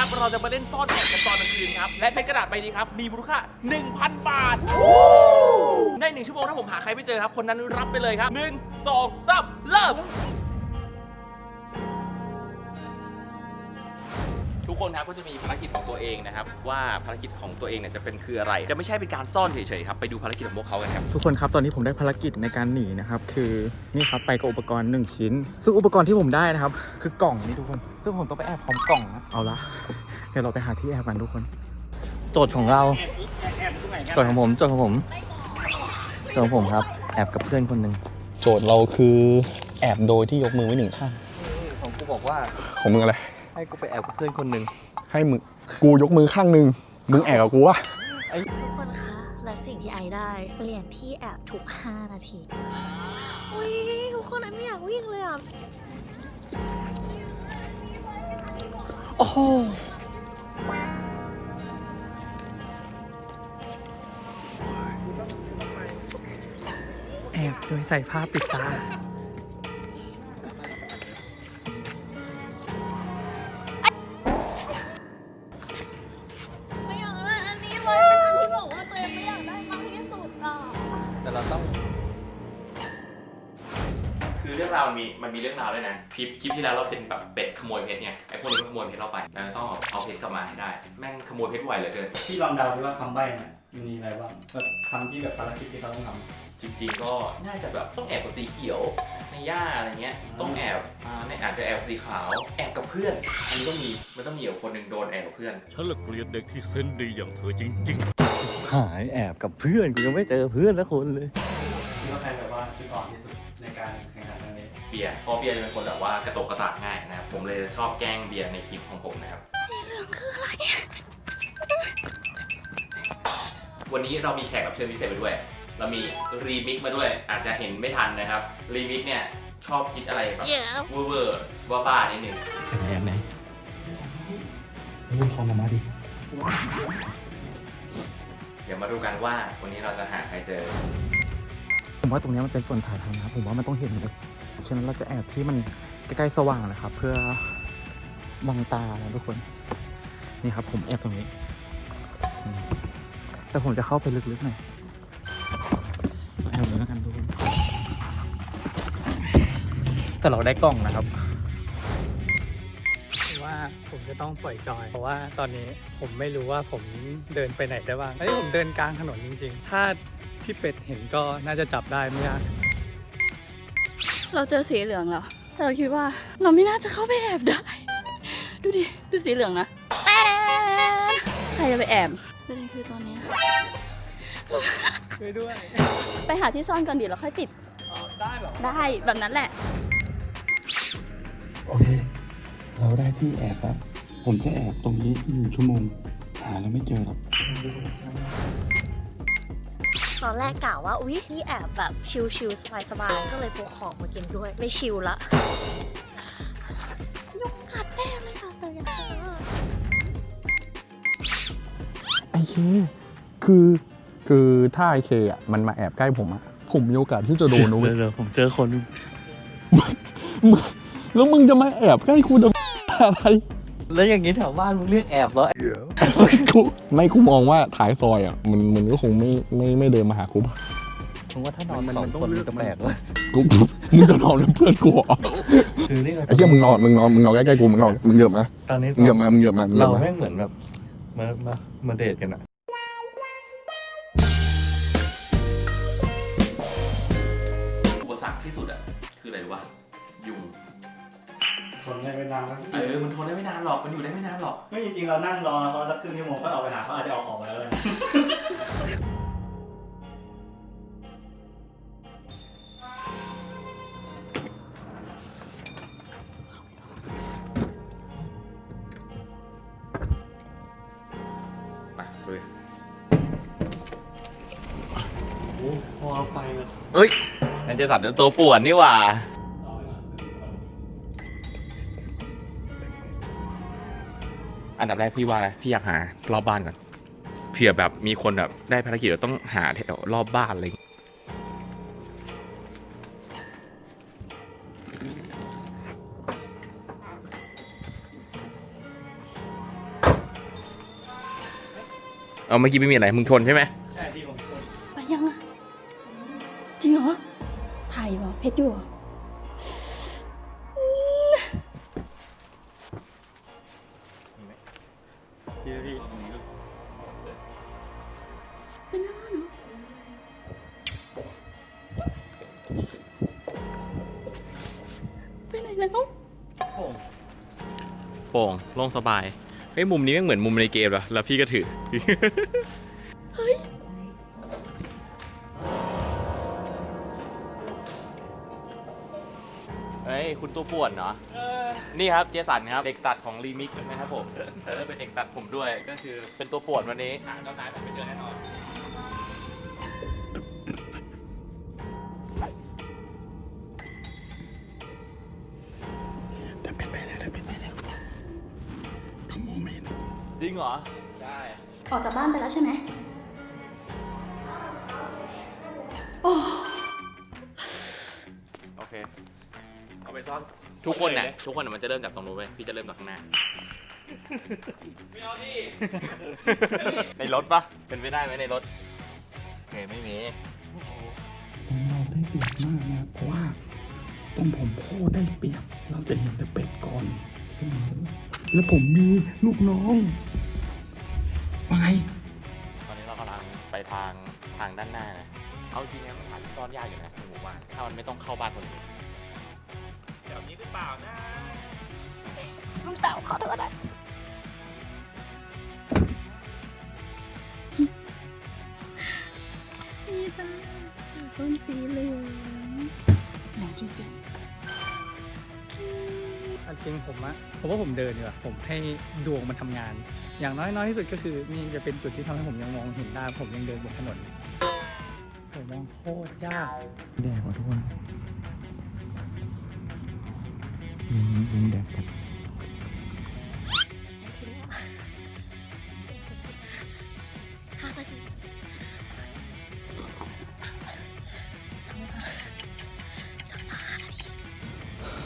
ครับ เราจะมาเล่นซ่อนแอบกันตอนกลางคืนครับ และในกระดาษใบนี้ครับ มีมูลค่า 1,000 บาท ในหนึ่งชั่วโมงถ้าผมหาใครไม่เจอครับ คนนั้นรับไปเลยครับหนึ่งสองสามเริ่ม คนครับก็จะมีภารกิจของตัวเองนะครับ ว่าภารกิจของตัวเองเนี่ยจะเป็นคืออะไร จะไม่ใช่เป็นการซ่อนเฉยๆครับไปดูภารกิจของพวกเขากันครับทุกคนครับตอนนี้ผมได้ภารกิจในการหนีนะครับคือนี่ครับไปกับอุปกรณ์หนึ่งชิ้น ซึ่งอุปกรณ์ที่ผมได้นะครับ คือกล่องนี่ทุกคนซึ่งผมต้องไปแอบพร้อมกล่องนะเอาละเดี๋ยวเราไปหาที่แอบกันทุกคน โจทย์ของเราโจทย์ของผมโจทย์ของผมโจทย์ของผมครับ แอบกับเพื่อนคนหนึ่งโจทย์เราคือแอบโดยที่ยกมือไว้หนึ่งข้างของกูบอกว่าของมึงอะไร ให้กูไปแอบกับเพื่อนคนหนึ่งให้มึงกูยกมือข้างหนึ่งมึงแอบกับกูวะทุกคนคะ และสิ่งที่ไอได้ เปลี่ยนที่แอบทุก 5 นาที อุ้ยทุกคนไอไม่อยากวิ่งเลยอะ โอ้โหแอบโดยใส่ผ้าปิดตา แต่เราต้องคือเรื่องราวมันมีมันมีเรื่องราวด้วยนะคลิปคลิปที่แล้วเราเป็นแบบเป็ดขโมยเพชรไงไอ้พวกนี้มันขโมยเพชรเราไปแล้วต้องเอาเอาเพชรกลับมาให้ได้ แม่งขโมยเพชรไวเหลือเกินพี่ลองเดาดูว่าคำใบ้เนี่ยมันมีอะไรบ้างแบบคำที่แบบภารกิจที่เขาต้องทจริงๆก็น่าจะแบบต้องแอบกับสีเขียว ในหญ้าอะไรเงี้ยต้องแอบอ่าในอาจจะแอบกับสีขาวแอบกับเพื่อนอันนี้ต้องมีมันต้องมีอยู่คนหนึ่งโดนแอบกับเพื่อน ฉันละเกลียดเด็กที่เซนส์ดีอย่างเธอจริงๆ หายแอบกับเพื่อนกูยังไม่เจอเพื่อนละคนเลยำคิดว่าใครแบบว่าจุดอ่อนที่สุดในการแข่งขันครั้งนี้เบียร์เพราะเบียร์จะเป็นคนแบบว่ากระตกกระตากง่ายนะครับผมเลยชอบแกล้งเบียร์ในคลิปของผมนะครับ วันนี้เรามีแขกรับเชิญพิเศษมาด้วย เรามีรีมิกมาด้วย อาจจะเห็นไม่ทันนะครับรีมิกเนี่ยชอบคิดอะไรแบบเวอร์ๆบ้าๆนิดนึงแอบไหนมึงพอมามาดิเดี๋ยวมาดูกันว่าวันนี้เราจะหาใครเจอ ผมว่าตรงนี้มันเป็นส่วนถ่ายทำนะครับผมว่ามันต้องเห็นเลยฉะนั้นเราจะแอบที่มันใกล้ๆสว่างนะครับ เพื่อมองตานะทุกคน นี่ครับ ผมแอบตรงนี้อืมแต่ผมจะเข้าไปลึกๆหน่อยเราแอบเลยแล้วกันทุกคนแต่เราได้กล้องนะครับ ผมจะต้องปล่อยจอย เพราะว่าตอนนี้ผมไม่รู้ว่าผมเดินไปไหนได้บ้างเฮ้ยผมเดินกลางถนนจริงๆ ถ้าพี่เป็ดเห็นก็น่าจะจับได้ไม่ยากเราเจอสีเหลืองแล้วแต่เราคิดว่าเราไม่น่าจะเข้าไปแอบได้ ดูดิ ดูสีเหลืองนะแต่ใครจะไปแอบประเด็นคือตอนนี้ช่วยด้วย ไปหาที่ซ่อนก่อนดีแล้วค่อยปิดอ๋อได้เหรอ ได้แบบนั้นแหละ โอเค เราได้ที่แอบแล้วผมจะแอบตรงนี้หนึ่งชั่วโมง หาแล้วไม่เจอหรอกตอนแรกกล่าวว่า อุ๊ยนี่แอบแบบชิลๆสบายๆก็เลยพกของมากินด้วย ไม่ชิลละยุงกัดแน่เลยค่ะแต่ยังไอเค คือคือถ้าไอเคอะมันมาแอบใกล้ผมอะผมมีโอกาสที่จะโดนนะเว้ยเดี๋ยวผมเจอคนมึงแล้วมึงจะมาแอบใกล้กูทำอะไรแล้วอย่างนี้แถวบ้านมึงเรียกแอบเหรอกูไม่กูมองว่าท้ายซอยอะมันมันก็คงไม่ไม่ไม่เดินมาหากูป่ะผมว่าถ้านอนสองคนมันจะแปลกวะกูมึงจะนอนเป็นเพื่อนกูเหรอคือนี่ไอ้เหี้ยมึงนอนมึงนอนมึงนอนใกล้ๆกูมึงนอนมึงเหยียบมาตอนนี้มึงเหยียบมามึงเหยียบมามึงเหยีเรายบมาแม่งเหมือนแบบมามามาเดทกันอะ นได้ไม่นานแล้วเออมันทนได้ไม่นานหรอกมันอยู่ได้ไม่นานหรอกไม่จริงๆเรานั่งรอเขาสักครึ่งชั่วโมงก็ออกไปหาเขาอาจจะออกออกมาแล้วเลยไปเลย โอ้พอไปเลยเอ้ยนั่นจะสัตว์ตัวป่วนนี่หว่า อันดับแรกพี่ว่าพี่อยากหารอบบ้านก่อนเผื่อแบบมีคนแบบได้ภารกิจเราต้องหาแถวรอบบ้านอะไรยเอาเมื่อกี้ไม่มีอะไรมึงทนใช่ไหมใช่พี่ผมไปยังอะจริงเหรอถ่ายเหรอเพชรอยู่เหรอ พี่พี่เป็นอะไรเนาะไปไหนแล้วโป่งโล่งสบายเฮ้ยมุมนี้ไม่งเหมือนมุมในเกมเหรอแล้วพี่ก็ถือ เฮ้ยเฮ้ย คุณตัวป่วนเนาะ นี่ครับเจสันครับ เด็กตัดของรีมิกนะครับผมเออเป็นเด็กตัดผมด้วย ก็คือเป็นตัวป่วนวันนี้ หาเจ้านายผมไม่เจอแน่นอนแต่เป็นไปแล้วแต่เป็นไปแล้วทำโมเมนต์จริงเหรอ ใช่ ออกจากบ้านไปแล้วใช่ไหมโอ้โอเค เอาไปซ่อน ทุกคนน่ะทุกคนน่ะมันจะเริ่มจากตรงนู้นไปพี่จะเริ่มจากข้างหน้า ไม่เอาดิในรถปะเป็นไปได้ไหมในรถโอเคไม่มีตรงเราได้เปรียบมากนะเพราะว่าตรงผมโคตรได้เปรียบ เราจะเห็นแต่เป็ดก่อนเสมอแล้วผมมีลูกน้องว่าไงตอนนี้เรากำลังไปทางทางด้านหน้านะเอาจริงนะมันหาที่ซ่อนยากอยู่นะในหมู่บ้านถ้ามันไม่ต้องเข้าบ้านคนอื่นแถวนี้ หรือเปล่านะลูกเต่าขอโทษนะนี่จ้าต้นสีเหลืองไหนจริงเอาจริงผมอะผมว่าผมเดินดีกว่าผมให้ดวงมันทำงาน อย่างน้อยน้อยที่สุดก็คือนี่จะเป็นจุดที่ทำให้ผมยังมองเห็นได้ผมยังเดินบนถนนผมมองโคตรยากแดดว่ะทุกคน อืมแดดจัด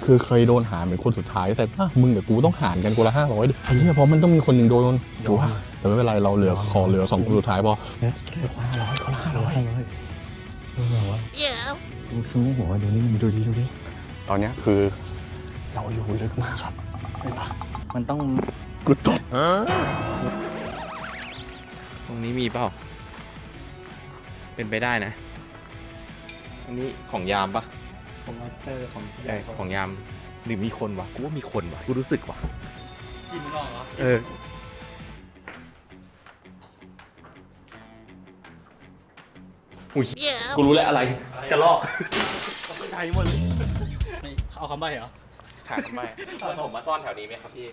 คือเคยโดนหารเป็นคนสุดท้ายแต่อะมึงกับกูต้องหารกันกูละห้าร้อยดิไอ้เหี้ยเพราะมันต้องมีคนหนึ่งโดนถูกป่ะแต่ไม่เป็นไรเราเหลือขอเหลือสองคนสุดท้ายพอห้าร้อยคนละห้าร้อยเดี๋ยวดูสมูหัวดูนี่มันดูดีดูดิตอนเนี้ยคือ เราอยู่ลึกมากครับเห็นปะมันต้องกูตกตรงนี้มีเปล่า เป็นไปได้นะ อันนี้ของยามปะผมว่าเตอร์ของเอ้ยของยามหรือมีคนวะกูว่ามีคนวะกูรู้สึกวะกินนอกเหรอเออ อุ้ยเดี๋ยวกูรู้แล้วอะไรกระลอก ใจหมดเลยเอาคำใบ้เหรอ ขาดทำไมเอาผมมาซ่อนแถวนี้ไหมครับพี่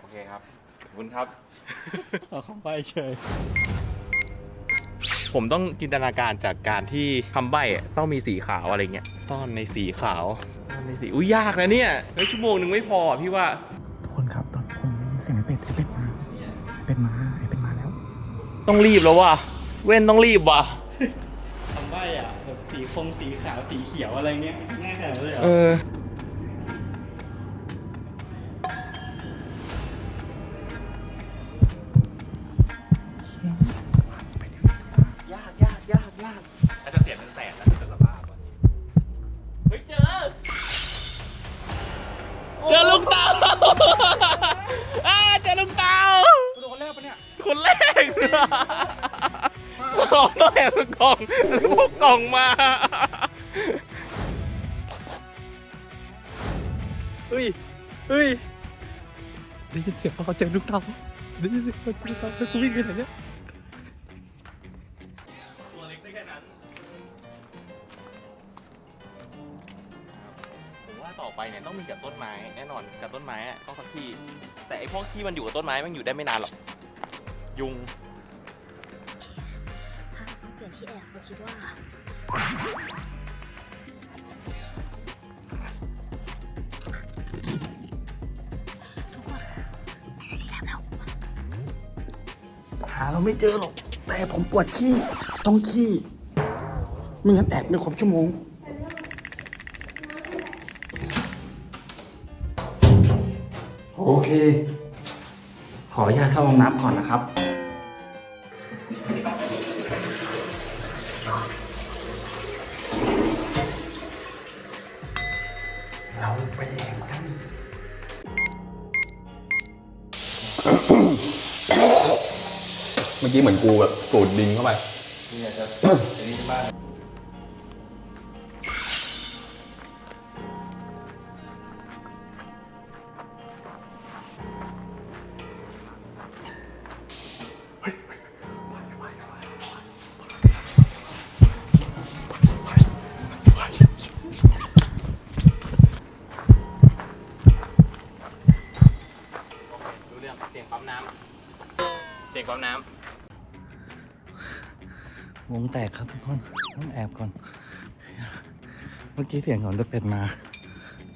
โอเคครับ ขอบคุณครับ เอาคำใบ้เฉย ผมต้องจินตนาการจากการที่คำใบ้อะต้องมีสีขาวอะไรเงี้ย ซ่อนในสีขาว ซ่อนในสี อุ้ยยากนะเนี่ยเฮ้ยชั่วโมงหนึ่งไม่พออะพี่ว่า ทุกคนครับตอนผมได้ยินเสียงไอ้เป็ดไอ้เป็ดมาไอ้เป็ดมาไอ้เป็ดมาแล้ว ต้องรีบแล้วว่ะ เว้นต้องรีบว่ะ คำใบ้อะแบบสีคงสีขาวสีเขียวอะไรเงี้ยง่ายขนาดนั้นเลยเหรอ เออ เฮ้ยได้ยินเสียงว่าเขาเจอลูกเต่าได้ยินเสียงว่าลูกเต่าแล้วกูวิ่งไปไหนเนี่ยตัวเล็กได้แค่นั้นผมว่าต่อไปเนี่ยต้องมีกับต้นไม้แน่นอนกับต้นไม้อะต้องสักที่ แต่ไอพวกที่มันอยู่กับต้นไม้มันอยู่ได้ไม่นานหรอกยุงถ้าเปลี่ยนที่แอบเราคิดว่าหาเรา ไม่เจอหรอก แต่ผมปวดขี้ต้องขี้ไม่งั้นแอบไม่ครบชั่วโมง โอเค ขออนุญาตเข้าห้องน้ำก่อนนะครับ กูแบบสูดดินเข้าไปรู้เรื่องเสียงปั๊มน้ำเสียงปั๊มน้ำ วงแตกครับทุกคนต้องแอบก่อน เมื่อกี้เสียงของเดอะเป็ดมา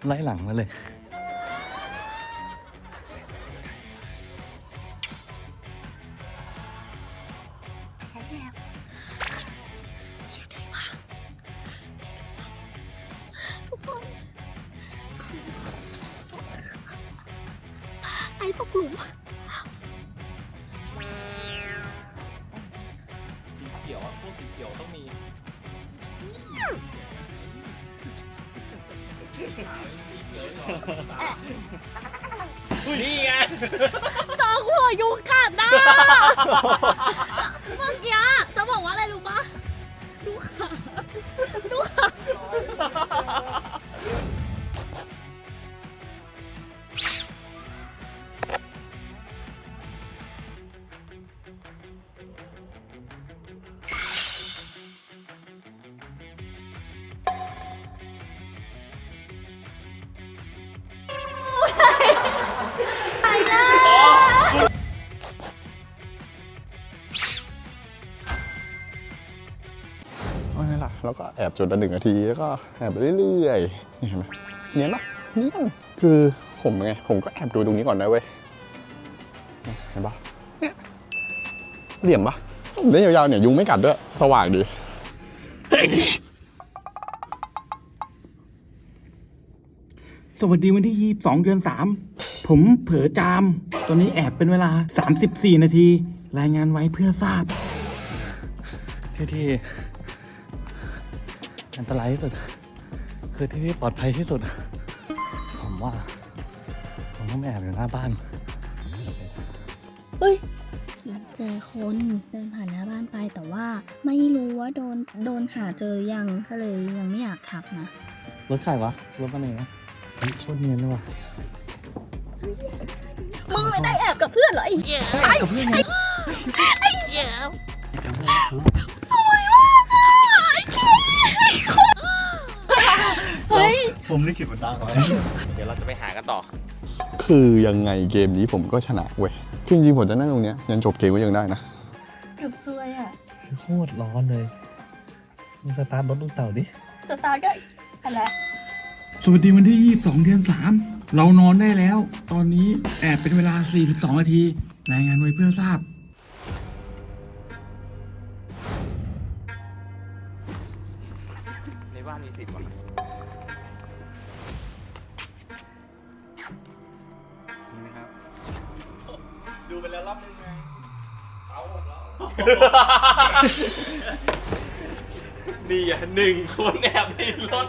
ไล่หลังมาเลยไอ้ตกหลุม นี่ไง จองหัวยุงกัดนะ แล้วก็แอบจนละหนึ่งนาทีแล้วก็แอบไปเรื่อยๆนี่เห็นไหมเนียนปะเนียนคือผมไงผมก็แอบดูตรงนี้ก่อนนะเว้ยเห็นปะเนี่ยเหลี่ยมปะผมได้ยาวๆเนี่ยยุงไม่กัดด้วยสว่างดีสวัสดีวันที่ 22 เดือน 3 ผมเผลอจาม ตอนนี้แอบเป็นเวลา 34 นาที รายงานไว้เพื่อทราบที่ที่ อันตรายที่สุด คือที่ที่ปลอดภัยที่สุด ผมว่า ผมต้องไปแอบอยู่หน้าบ้านเฮ้ยเจอคนเดินผ่านหน้าบ้านไปแต่ว่าไม่รู้ว่าโดนโดนหาเจอหรือยังก็เลยยังไม่อยากทักนะรถใครวะรถมันเองนะเฮ้ยโคตรเนียนเลยว่ะมึงไม่ได้แอบกับเพื่อนเหรอไอ้เหี้ยไอ้กับเพื่อนไอ้เหี้ย เฮ้ย ผมได้เก็บมันตาไว้เดี๋ยวเราจะไปหากันต่อ คือยังไงเกมนี้ผมก็ชนะเว้ยคือจริงๆผมจะนั่งตรงเนี้ยยันจบเกมก็ยังได้นะ เกือบซวยอะคือโคตรร้อนเลยมึงสตาร์ทรถลูกเต่าดิ สตาร์ก็อะไรสวัสดีวันที่ 22 เดือน 3 เรานอนได้แล้ว ตอนนี้แอบเป็นเวลา 42 นาที รายงานไว้เพื่อทราบในบ้ นี่อะหนึ่งคนแอบในรถ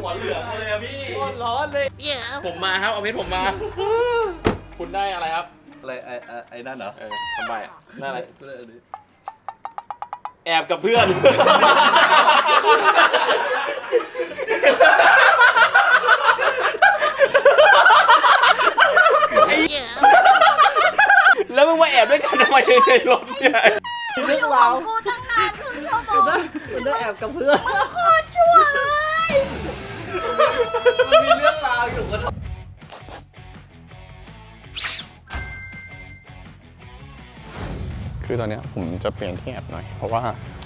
หัวเหลืองเลยอะพี่ โคตรร้อนเลย ผมมาครับ เอาเพชรผมมา คุณได้อะไรครับ อะไรไอ้ไอ้นั่นเหรอเออทำไมอะได้อะไรแอบกับเพื่อน แล้วมึงมาแอบด้วยกันทำไมในรถเนี่ยเรื่องราวกูตั้งนานครึ่งชั่วโมงมันได้แอบกับเพื่อนโคตรชั่วเลยมันมีเรื่องราวอยู่ก็ทคือตอนเนี้ยผมจะเปลี่ยนที่แอบหน่อย เพราะว่า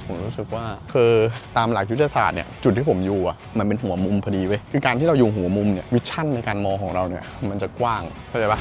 ผมรู้สึกว่าคือตามหลักยุทธศาสตร์เนี่ยจุดที่ผมอยู่อะมันเป็นหัวมุมพอดีเว้ยคือการที่เราอยู่หัวมุมเนี่ยวิชั่นในการมองของเราเนี่ยมันจะกว้างเข้าใจปะ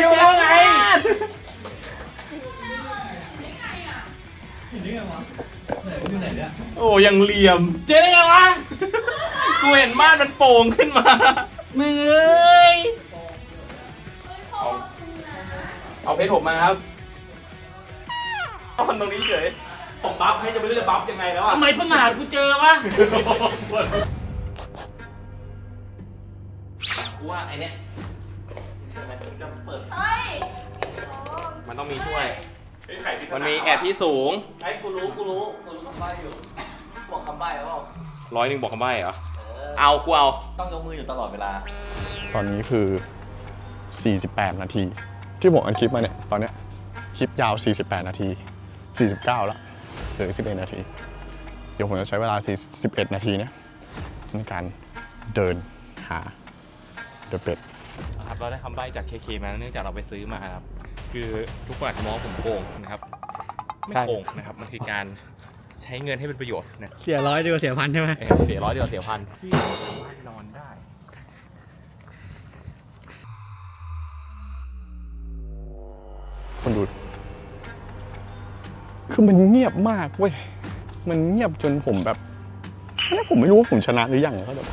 อยู่ยังไงโอ้ยังเหลี่ยม เจอได้ไงวะ กูเห็นม่านมันโป่งขึ้นมา มึงเอ้ย เอาเอาเพชรผมมาครับเอามันตรงนี้เฉย ผมบัฟให้จะไม่รู้จะบัฟยังไงแล้วอะทำไมเพิ่งหากูเจอวะ กูว่าไอเนี้ย มันจะเปิด เฮ้ยมันต้องมีถ้วย ไอ้ไข่ที่มันมีแอบที่สูงไอ้กูรู้กูรู้กูรู้คำใบ้อยู่บอกคำใบ้แล้วร้อยหนึ่งบอกคำใบ้เหรอเอากูเอาต้องยกมืออยู่ตลอดเวลา ตอนนี้คือ 48 นาที ที่ผมอัดคลิปมาเนี่ย ตอนเนี้ยคลิปยาว 48 นาที 49 แล้วเหลือ11 นาที เดี๋ยวผมจะใช้เวลา 41 นาทีเนี่ยในการเดินหาเดอะเป็ด ครับเราได้คำใบ้จากเคเคมาเนื่องจากเราไปซื้อมาครับคือทุกคนอาจจะมองว่าผมโกงนะครับไม่โกงนะครับมันคือการใช้เงินให้เป็นประโยชน์นะเสียร้อยดีกว่าเสียพันใช่ไหมเออเสียร้อยเดียวเสียพันพี่สามารถนอนได้คนดู คือมันเงียบมากเว้ย มันเงียบจนผมแบบตอนนี้ผมไม่รู้ว่าผมชนะหรือยังก็แบบ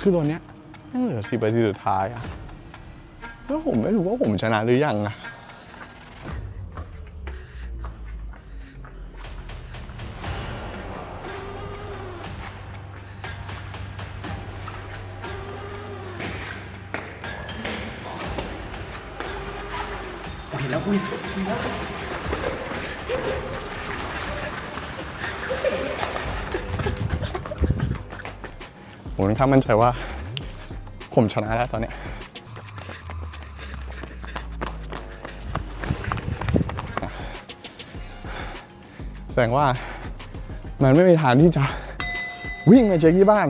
คือตอนเนี้ย ยังเหลือสิบนาทีสุดท้ายอะแล้วผมไม่รู้ว่าผมชนะหรือยังอะผมค่อนข้างมั่นใจว่า ผมชนะแล้วตอนนี้แสดงว่ามันไม่มีทางที่จะวิ่งมาเช็คที่บ้าน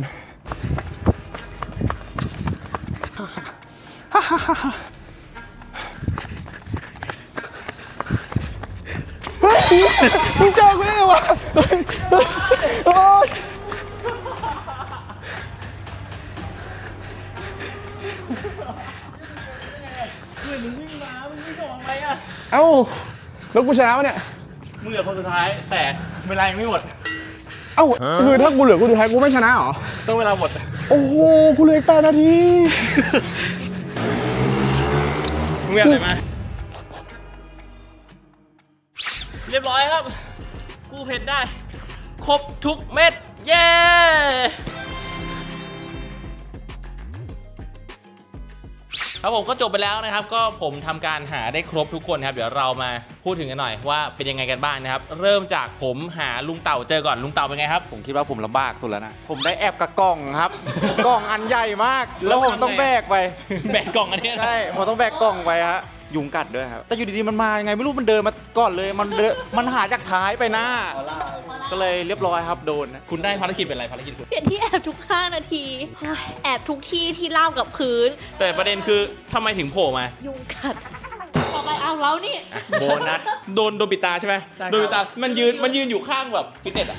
เฮ้ยมึงเจอกูได้ไงวะเฮ้ย เฮ้ยโอ๊ยเอ้าแล้วกูชนะวะเนี่ย มึงเหลือคนสุดท้าย แต่เวลายังไม่หมด เอ้าคือถ้ากูเหลือกูสุดท้ายกูไม่ชนะเหรอ ต้องเวลาหมด โอ้โหกูเหลืออีกแปดนาทีมึงอยากอะไรมา เรียบร้อยครับ กูเผ็ดได้ ครบทุกเม็ด เย้ ครับผมก็จบไปแล้วนะครับ ก็ผมทำการหาได้ครบทุกคนครับ เดี๋ยวเรามาพูดถึงกันหน่อยว่าเป็นยังไงกันบ้างนะครับ เริ่มจากผมหาลุงเต่าเจอก่อนลุงเต่าเป็นไงครับ ผมคิดว่าผมลำบากสุดแล้วนะ ผมได้แอบกับกล่องครับ กล่องอันใหญ่มาก แล้วผมต้องแบกไป แบกกล่องอันเนี้ยนะใช่ ผมต้องแบกกล่องไปฮะ ยุงกัดด้วยครับ แต่อยู่ดีๆมันมายังไงไม่รู้มันเดินมาก่อนเลย มันเดินมันหาจากท้ายไปหน้า ก็เลยเรียบร้อยครับโดนนะคุณได้ภารกิจเป็นอะไรภารกิจคุณเปลี่ยนที่แอบทุก 5 นาทีเฮ้ยแอบทุกที่ที่เล่าบกับพื้น แต่ประเด็นคือทำไมถึงโผล่มายุงกัด ต่อไปเอาเรานี่ โบนัส โดนโดนปิดตาใช่ไหมใช่ครับ โดนปิดตามันยืนมันยืนอยู่ข้างแบบฟิตเนสอะ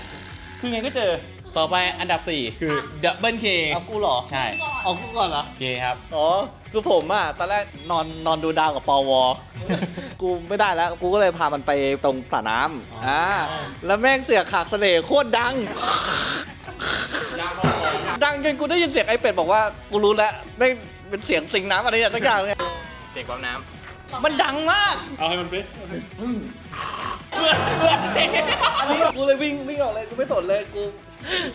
คือไงก็เจอ ต่อไปอันดับ 4 คือดับเบิลเคเอากูเหรอ ใช่เอากูก่อนเหรอ เคครับ อ๋อ คือผมอะ ตอนแรกนอนนอนดูดาวกับปอวกูไม่ได้แล้ว กูก็เลยพามันไปตรงสระน้ำอ่า แล้วแม่งเสียงขากเสน่ห์โคตรดัง ดังจนกูได้ยินเสียงไอ้เป็ดบอกว่า กูรู้แล้วแม่งเป็นเสียงสิงน้ำอะไรอย่างสักอย่างเลยเด็กปั๊มน้มันดังมากำเอาให้มันไปกูเลยวิ่งวิ่งออกเลยกูไม่สนเลยกู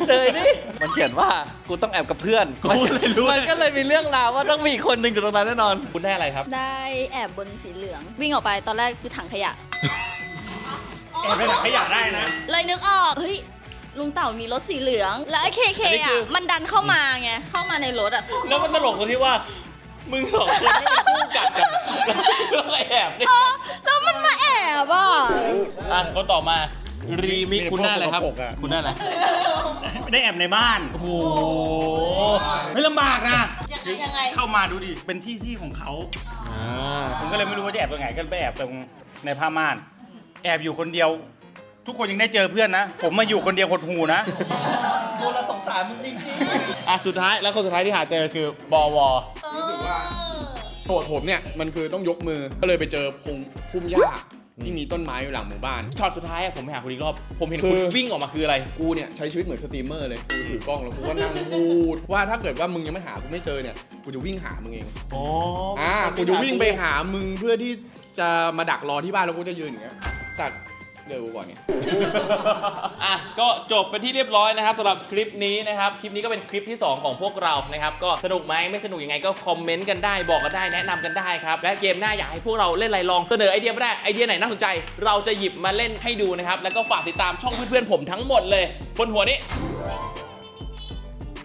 เจอนี่มันเขียนว่ากูต้องแอบกับเพื่อนกูเลยรู้มันก็เลยมีเรื่องราวว่าต้องมีอีกคนหนึ่งอยู่ตรงนั้นแน่นอนคุณได้อะไรครับ ได้แอบบนสีเหลือง วิ่งออกไปตอนแรกคือถังขยะ แอบไปถังขยะได้นะ เลยนึกออกเฮ้ยลุงเต่ามีรถสีเหลือง แล้วไอ้เคเคอันนี้คือะอ มันดันเข้ามาไงเข้ามาในรถอะ แล้วมันตลกตรงที่ว่า มึงสองคนไม่เป็นคู่กัดกันแล้วก็แอบเนี่ยแล้วมันมาแอบอะอะคนต่อมา รีมิกคุณได้อะไรครับมีแต่พวกสกปรกอะคุณได้อะไรไม่ได้แอบในบ้าน โอ้โหไม่ลำบากนะ ยังไงยังไงเข้ามาดูดิ เป็นที่ที่ของเขาผมก็เลยไม่รู้ว่าจะแอบตรงไหนก็ไปแอบตรงในผ้าม่าน แอบอยู่คนเดียว ทุกคนยังได้เจอเพื่อนนะ ผมมาอยู่คนเดียวหดหูนะกูละสงสารมึงจริงอะสุดท้ายแล้วคนสุดท้ายที่หาเจอคือบอวรู้สึกว่าโจทย์ผมเนี่ยมันคือต้องยกมือก็เลยไปเจอพงพุ่มหญ้า ที่มีต้นไม้อยู่หลังหมู่บ้านช็อตสุดท้ายอะผมไปหาคุณอีกรอบ ผมเห็นคืคุณอวิ่งออกมาคืออะไร กูเนี่ยใช้ชีวิตเหมือนสตรีมเมอร์เลยกูถือกล้องแล้วกูก็นั่งพูดว่าถ้าเกิดว่ามึงยังไม่หากูไม่เจอเนี่ยกูจะวิ่งหามึงเองอ๋ออ่ากูจะวิ่งไปหามึงเพื่อที่จะมาดักรอที่บ้านแล้วกูจะยืนอย่างเงี้ยแต่ เดี๋ยวกูก่อนเนี่ย อะก็จบเป็นที่เรียบร้อยนะครับสำหรับคลิปนี้นะครับคลิปนี้ก็เป็นคลิปที่ 2 ของพวกเรานะครับก็สนุกไหมไม่สนุกยังไงก็คอมเมนต์กันได้บอกกันได้แนะนำกันได้ครับและเกมหน้าอยากให้พวกเราเล่นอะไรลองเสนอไอเดียมาได้ไอเดียไหนน่าสนใจ เราจะหยิบมาเล่นให้ดูนะครับแล้วก็ฝากติดตามช่องเพื่อนๆผมทั้งหมดเลยบนหัวนี้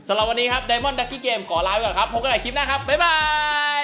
สำหรับวันนี้ครับ Diamond Ducky Game ขอลาไปก่อนครับพบกันใหม่คลิปหน้าครับบ๊ายบาย